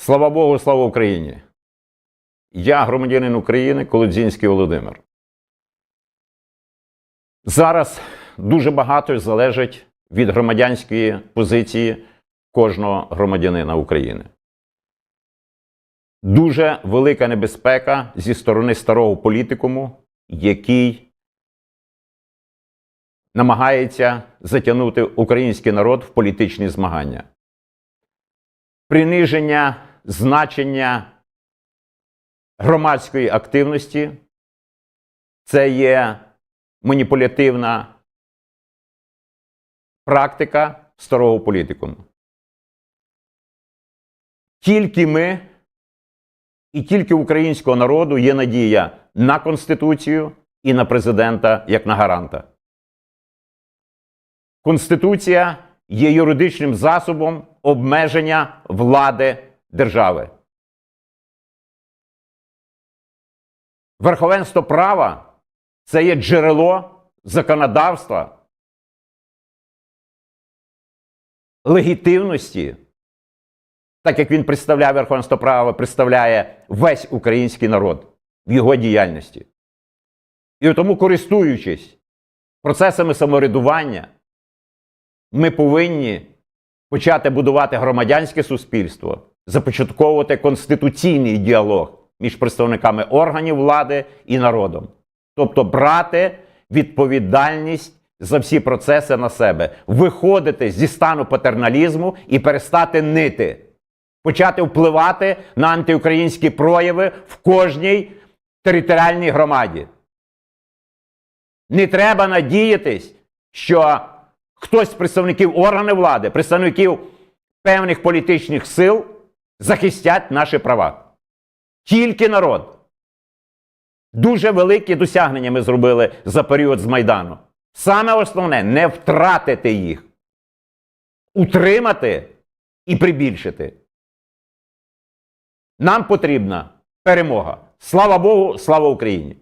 Слава Богу, слава Україні! Я громадянин України Колодзінський Володимир. Зараз дуже багато залежить від громадянської позиції кожного громадянина України. Дуже велика небезпека зі сторони старого політикуму, який намагається затягнути український народ в політичні змагання. Приниження значення громадської активності це є маніпулятивна практика старого політикуму. Тільки ми і тільки українського народу є надія на Конституцію і на президента як на гаранта. Конституція є юридичним засобом обмеження влади держави. Верховенство права це є джерело законодавства, легітимності, так як він представляє верховенство права, представляє весь український народ в його діяльності. І тому, користуючись процесами самоврядування, ми повинні почати будувати громадянське суспільство, започатковувати конституційний діалог між представниками органів влади і народом. Тобто брати відповідальність за всі процеси на себе, виходити зі стану патерналізму і перестати нити, почати впливати на антиукраїнські прояви в кожній територіальній громаді. Не треба надіятись, що хтось з представників органів влади, представників певних політичних сил захистять наші права. Тільки народ. Дуже великі досягнення ми зробили за період з Майдану. Саме основне не втратити їх, утримати і прибільшити. Нам потрібна перемога. Слава Богу, слава Україні!